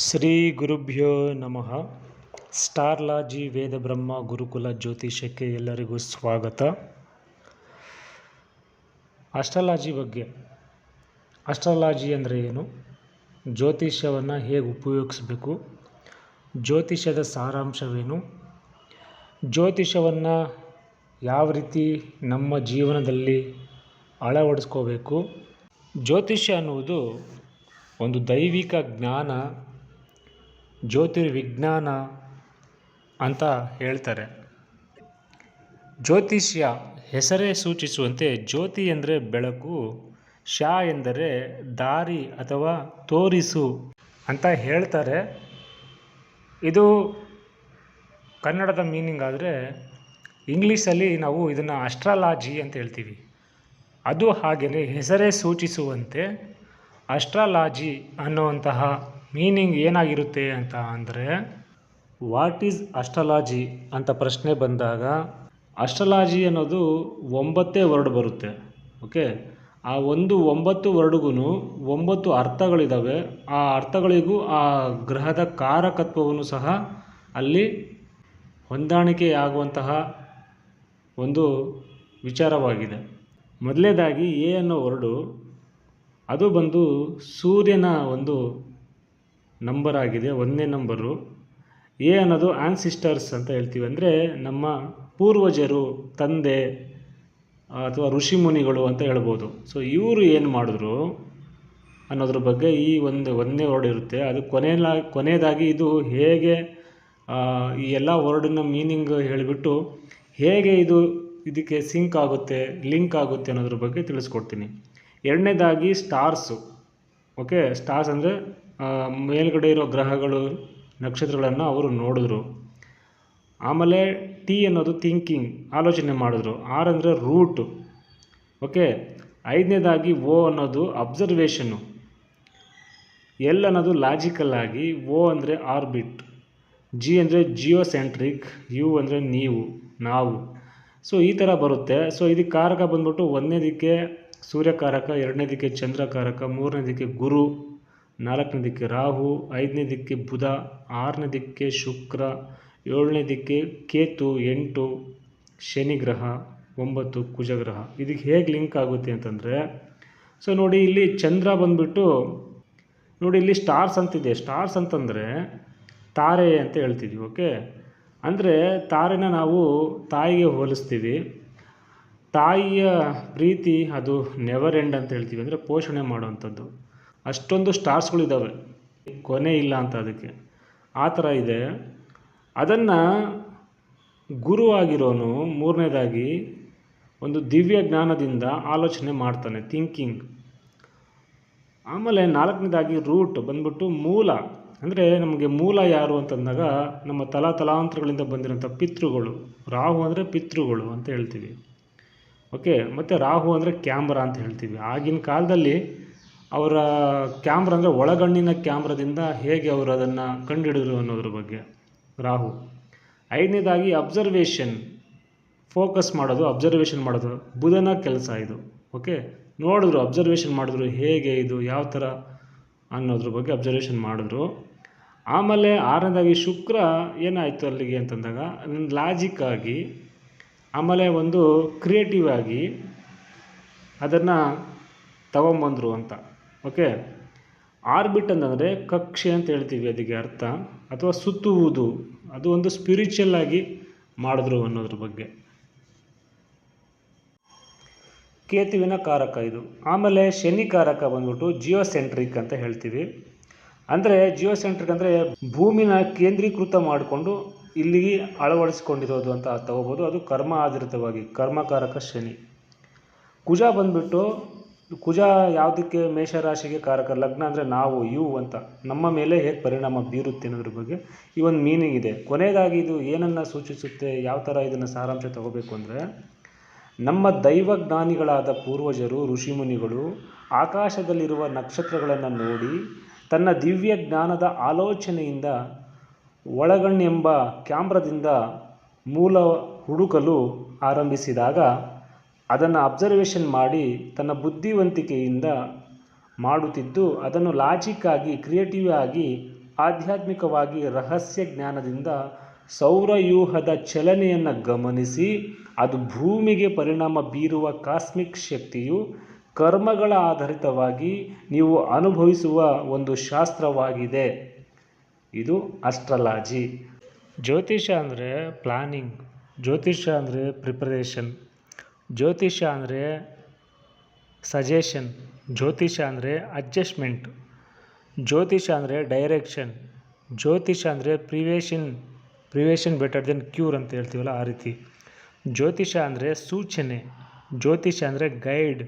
ಶ್ರೀ ಗುರುಭ್ಯೋ ನಮಃ. ಸ್ಟಾರ್ಲಾಜಿ ವೇದ ಬ್ರಹ್ಮ ಗುರುಕುಲ ಜ್ಯೋತಿಷಕ್ಕೆ ಎಲ್ಲರಿಗೂ ಸ್ವಾಗತ. ಅಸ್ಟ್ರಾಲಜಿ ಬಗ್ಗೆ. ಅಸ್ಟ್ರಾಲಜಿ ಅಂದರೆ ಏನು? ಜ್ಯೋತಿಷ್ಯವನ್ನು ಹೇಗೆ ಉಪಯೋಗಿಸ್ಬೇಕು? ಜ್ಯೋತಿಷ್ಯದ ಸಾರಾಂಶವೇನು? ಜ್ಯೋತಿಷ್ಯವನ್ನು ಯಾವ ರೀತಿ ನಮ್ಮ ಜೀವನದಲ್ಲಿ ಅಳವಡಿಸ್ಕೋಬೇಕು? ಜ್ಯೋತಿಷ್ಯ ಅನ್ನುವುದು ಒಂದು ದೈವಿಕ ಜ್ಞಾನ ಜ್ಯೋತಿರ್ವಿಜ್ಞಾನ ಅಂತ ಹೇಳ್ತಾರೆ. ಜ್ಯೋತಿಷ್ಯ ಹೆಸರೇ ಸೂಚಿಸುವಂತೆ ಜ್ಯೋತಿ ಎಂದರೆ ಬೆಳಕು ಶ ಎಂದರೆ ದಾರಿ ಅಥವಾ ತೋರಿಸು ಅಂತ ಹೇಳ್ತಾರೆ. ಇದು ಕನ್ನಡದ ಮೀನಿಂಗ್ ಆದರೆ ಇಂಗ್ಲೀಷಲ್ಲಿ ನಾವು ಇದನ್ನು ಅಸ್ಟ್ರಾಲಾಜಿ ಅಂತ ಹೇಳ್ತೀವಿ. ಅದು ಹಾಗೆಯೇ ಹೆಸರೇ ಸೂಚಿಸುವಂತೆ ಅಸ್ಟ್ರಾಲಾಜಿ ಅನ್ನುವಂತಹ ಮೀನಿಂಗ್ ಏನಾಗಿರುತ್ತೆ ಅಂತ ಅಂದರೆ ವಾಟ್ ಈಸ್ ಅಸ್ಟ್ರಾಲಜಿ ಅಂತ ಪ್ರಶ್ನೆ ಬಂದಾಗ ಅಸ್ಟ್ರಾಲಜಿ ಅನ್ನೋದು ಒಂಬತ್ತೇ ವರ್ಡ್ ಬರುತ್ತೆ. ಓಕೆ ಆ ಒಂದು ಒಂಬತ್ತು ವರ್ಡ್ಗೂ ಒಂಬತ್ತು ಅರ್ಥಗಳಿದ್ದಾವೆ ಆ ಅರ್ಥಗಳಿಗೂ ಆ ಗ್ರಹದ ಕಾರಕತ್ವವನ್ನು ಸಹ ಅಲ್ಲಿ ಹೊಂದಾಣಿಕೆಯಾಗುವಂತಹ ಒಂದು ವಿಚಾರವಾಗಿದೆ. ಮೊದಲನೇದಾಗಿ ಎ ಅನ್ನೋ ವರ್ಡು, ಅದು ಬಂದು ಸೂರ್ಯನ ಒಂದು ನಂಬರ್ ಆಗಿದೆ ಒಂದನೇ ನಂಬರು ಎ ಅನ್ನೋದು ಆನ್ಸಿಸ್ಟರ್ಸ್ ಅಂತ ಹೇಳ್ತೀವಿ. ಅಂದರೆ ನಮ್ಮ ಪೂರ್ವಜರು, ತಂದೆ ಅಥವಾ ಋಷಿ ಮುನಿಗಳು ಅಂತ ಹೇಳ್ಬೋದು. ಸೊ ಇವರು ಏನು ಮಾಡಿದ್ರು ಅನ್ನೋದ್ರ ಬಗ್ಗೆ ಈ ಒಂದು ಒಂದನೇ ವರ್ಡ್ ಇರುತ್ತೆ. ಅದು ಕೊನೆಯಲ್ಲ, ಕೊನೆಯದಾಗಿ ಇದು ಹೇಗೆ ಈ ಎಲ್ಲ ವರ್ಡನ್ನ ಮೀನಿಂಗ್ ಹೇಳಿಬಿಟ್ಟು ಹೇಗೆ ಇದು ಇದಕ್ಕೆ ಸಿಂಕ್ ಆಗುತ್ತೆ ಲಿಂಕ್ ಆಗುತ್ತೆ ಅನ್ನೋದ್ರ ಬಗ್ಗೆ ತಿಳಿಸ್ಕೊಡ್ತೀನಿ. ಎರಡನೇದಾಗಿ ಸ್ಟಾರ್ಸು ಓಕೆ ಸ್ಟಾರ್ಸ್ ಅಂದರೆ ಮೇಲ್ಗಡೆ ಇರೋ ಗ್ರಹಗಳು, ನಕ್ಷತ್ರಗಳನ್ನು ಅವರು ನೋಡಿದ್ರು. ಆಮೇಲೆ ಟಿ ಅನ್ನೋದು ಥಿಂಕಿಂಗ್ ಆಲೋಚನೆ ಮಾಡಿದ್ರು. ಆರ್ ಅಂದರೆ ರೂಟು ಓಕೆ ಐದನೇದಾಗಿ ಓ ಅನ್ನೋದು ಅಬ್ಸರ್ವೇಷನ್ನು ಎಲ್ ಅನ್ನೋದು ಲಾಜಿಕಲ್ ಆಗಿ ಓ ಅಂದರೆ ಆರ್ಬಿಟ್ ಜಿ ಅಂದರೆ ಜಿಯೋ ಸೆಂಟ್ರಿಕ್ ಯು ಅಂದರೆ ನೀವು, ನಾವು. ಸೊ ಈ ಥರ ಬರುತ್ತೆ. ಸೊ ಇದಕ್ಕೆ ಕಾರಕ ಬಂದ್ಬಿಟ್ಟು ಒಂದನೇದಕ್ಕೆ ಸೂರ್ಯಕಾರಕ, ಎರಡನೇದಕ್ಕೆ ಚಂದ್ರಕಾರಕ, ಮೂರನೇದಕ್ಕೆ ಗುರು. ನಾಲ್ಕನೇದಕ್ಕೆ ರಾಹು ಐದನೇದಕ್ಕೆ ಬುಧ ಆರನೇದಕ್ಕೆ ಶುಕ್ರ ಏಳನೇದಕ್ಕೆ ಕೇತು, ಎಂಟು ಶನಿ ಗ್ರಹ, ಒಂಬತ್ತು ಕುಜಗ್ರಹ. ಇದಕ್ಕೆ ಹೇಗೆ ಲಿಂಕ್ ಆಗುತ್ತೆ ಅಂತಂದರೆ, ಸೊ ನೋಡಿ ಇಲ್ಲಿ ಚಂದ್ರ ಬಂದುಬಿಟ್ಟು, ನೋಡಿ ಇಲ್ಲಿ ಸ್ಟಾರ್ಸ್ ಅಂತಿದೆ. ಸ್ಟಾರ್ಸ್ ಅಂತಂದರೆ ತಾರೆ ಅಂತ ಹೇಳ್ತಿದ್ವಿ, ಓಕೆ? ಅಂದರೆ ತಾರೆನ ನಾವು ತಾಯಿಗೆ ಹೋಲಿಸ್ತೀವಿ. ತಾಯಿಯ ಪ್ರೀತಿ ಅದು ನೆವರ್ ಎಂಡ್ ಅಂತ ಹೇಳ್ತೀವಿ. ಅಂದರೆ ಪೋಷಣೆ ಮಾಡುವಂಥದ್ದು. ಅಷ್ಟೊಂದು ಸ್ಟಾರ್ಸ್ಗಳಿದ್ದಾವೆ ಕೊನೆ ಇಲ್ಲ ಅಂತ ಅದಕ್ಕೆ. ಆ ಥರ ಇದೆ. ಅದನ್ನು ಗುರು ಆಗಿರೋನು ಮೂರನೇದಾಗಿ ಒಂದು ದಿವ್ಯ ಜ್ಞಾನದಿಂದ ಆಲೋಚನೆ ಮಾಡ್ತಾನೆ ಥಿಂಕಿಂಗ್ ಆಮೇಲೆ ನಾಲ್ಕನೇದಾಗಿ ರೂಟ್ ಬಂದ್ಬಿಟ್ಟು ಮೂಲ. ಅಂದರೆ ನಮಗೆ ಮೂಲ ಯಾರು ಅಂತಂದಾಗ ನಮ್ಮ ತಲಾ ತಲಾಂತರಗಳಿಂದ ಬಂದಿರೋಂಥ ಪಿತೃಗಳು. ರಾಹು ಅಂದರೆ ಪಿತೃಗಳು ಅಂತ ಹೇಳ್ತೀವಿ. ಓಕೆ ಮತ್ತು ರಾಹು ಅಂದರೆ ಕ್ಯಾಮ್ರಾ ಅಂತ ಹೇಳ್ತೀವಿ. ಆಗಿನ ಕಾಲದಲ್ಲಿ ಅವರ ಕ್ಯಾಮ್ರಾ ಅಂದರೆ ಒಳಗಣ್ಣಿನ ಕ್ಯಾಮ್ರಾದಿಂದ ಹೇಗೆ ಅವರು ಅದನ್ನು ಕಂಡುಹಿಡಿದ್ರು ಅನ್ನೋದ್ರ ಬಗ್ಗೆ. ರಾಹು. ಐದನೇದಾಗಿ ಅಬ್ಸರ್ವೇಷನ್ ಫೋಕಸ್ ಮಾಡೋದು ಅಬ್ಸರ್ವೇಷನ್ ಮಾಡೋದು. ಬುಧನ ಕೆಲಸ ಇದು. ಓಕೆ ನೋಡಿದ್ರು ಅಬ್ಸರ್ವೇಷನ್ ಮಾಡಿದ್ರು ಹೇಗೆ ಇದು, ಯಾವ ಥರ ಅನ್ನೋದ್ರ ಬಗ್ಗೆ ಅಬ್ಸರ್ವೇಷನ್ ಮಾಡಿದ್ರು. ಆಮೇಲೆ ಆರನೇದಾಗಿ ಶುಕ್ರ ಏನಾಯಿತು ಅಲ್ಲಿಗೆ ಅಂತಂದಾಗ ಆಗಿ, ಆಮೇಲೆ ಒಂದು ಕ್ರಿಯೇಟಿವ್ ಆಗಿ ಅದನ್ನು ತಗೊಂಬಂದರು ಅಂತ. ಓಕೆ ಆರ್ಬಿಟ್ ಅಂತಂದರೆ ಕಕ್ಷೆ ಅಂತ ಹೇಳ್ತೀವಿ ಅದಕ್ಕೆ ಅರ್ಥ. ಅಥವಾ ಸುತ್ತುವುದು. ಅದು ಒಂದು ಸ್ಪಿರಿಚುವಲ್ ಆಗಿ ಮಾಡಿದ್ರು ಅನ್ನೋದ್ರ ಬಗ್ಗೆ. ಕೇತುವಿನ ಕಾರಕ ಇದು. ಆಮೇಲೆ ಶನಿ ಕಾರಕ ಬಂದ್ಬಿಟ್ಟು ಜಿಯೋಸೆಂಟ್ರಿಕ್ ಅಂತ ಹೇಳ್ತೀವಿ. ಅಂದರೆ ಜಿಯೋಸೆಂಟ್ರಿಕ್ ಅಂದರೆ ಭೂಮಿನ ಕೇಂದ್ರೀಕೃತ ಮಾಡಿಕೊಂಡು ಇಲ್ಲಿಗೆ ಅಳವಡಿಸ್ಕೊಂಡಿರೋದು ಅಂತ ತಗೋಬೋದು ಅದು ಕರ್ಮ ಆಧಾರಿತವಾಗಿ. ಕರ್ಮಕಾರಕ ಶನಿ. ಕುಜ ಬಂದ್ಬಿಟ್ಟು ಕುಜ ಯಾವುದಕ್ಕೆ ಮೇಷರಾಶಿಗೆ ಕಾರಕ? ಲಗ್ನ ಅಂದರೆ ನಾವು ಯು ಅಂತ. ನಮ್ಮ ಮೇಲೆ ಹೇಗೆ ಪರಿಣಾಮ ಬೀರುತ್ತೆ ಅನ್ನೋದ್ರ ಬಗ್ಗೆ ಈ ಒಂದು ಮೀನಿಂಗ್ ಇದೆ. ಕೊನೆಯದಾಗಿ ಇದು ಏನನ್ನು ಸೂಚಿಸುತ್ತೆ, ಯಾವ ಥರ ಇದನ್ನು ಸಾರಾಂಶ ತಗೋಬೇಕು ಅಂದರೆ, ನಮ್ಮ ದೈವಜ್ಞಾನಿಗಳಾದ ಪೂರ್ವಜರು ಋಷಿಮುನಿಗಳು ಆಕಾಶದಲ್ಲಿರುವ ನಕ್ಷತ್ರಗಳನ್ನು ನೋಡಿ, ತನ್ನ ದಿವ್ಯ ಜ್ಞಾನದ ಆಲೋಚನೆಯಿಂದ ಒಳಗಣ್ಣೆಂಬ ಕ್ಯಾಮ್ರದಿಂದ ಮೂಲ ಹುಡುಕಲು ಆರಂಭಿಸಿದಾಗ ಅದನ್ನು ಅಬ್ಸರ್ವೇಷನ್ ಮಾಡಿ ತನ್ನ ಬುದ್ಧಿವಂತಿಕೆಯಿಂದ ಮಾಡುತ್ತಿದ್ದು, ಅದನ್ನು ಲಾಜಿಕ್ ಆಗಿ ಕ್ರಿಯೇಟಿವ್ ಆಗಿ, ಆಧ್ಯಾತ್ಮಿಕವಾಗಿ, ರಹಸ್ಯ ಜ್ಞಾನದಿಂದ ಸೌರವ್ಯೂಹದ ಚಲನೆಯನ್ನು ಗಮನಿಸಿ, ಅದು ಭೂಮಿಗೆ ಪರಿಣಾಮ ಬೀರುವ ಕಾಸ್ಮಿಕ್ ಶಕ್ತಿಯು ಕರ್ಮಗಳ ಆಧಾರಿತವಾಗಿ ನೀವು ಅನುಭವಿಸುವ ಒಂದು ಶಾಸ್ತ್ರವಾಗಿದೆ. ಇದು ಅಸ್ಟ್ರಲಾಜಿ ಜ್ಯೋತಿಷ ಅಂದರೆ ಪ್ಲಾನಿಂಗ್ ಜ್ಯೋತಿಷ ಅಂದರೆ ಪ್ರಿಪರೇಷನ್ ಜ್ಯೋತಿಷ ಅಂದರೆ ಸಜೆಷನ್ ಜ್ಯೋತಿಷ ಅಂದರೆ ಅಡ್ಜಸ್ಟ್ಮೆಂಟ್ ಜ್ಯೋತಿಷ ಅಂದರೆ ಡೈರೆಕ್ಷನ್ ಜ್ಯೋತಿಷ ಅಂದರೆ prevention prevention better than cure ಅಂತ ಹೇಳ್ತೀವಲ್ಲ ಆ ರೀತಿ. ಜ್ಯೋತಿಷ ಅಂದರೆ ಸೂಚನೆ, ಜ್ಯೋತಿಷ ಅಂದರೆ ಗೈಡ್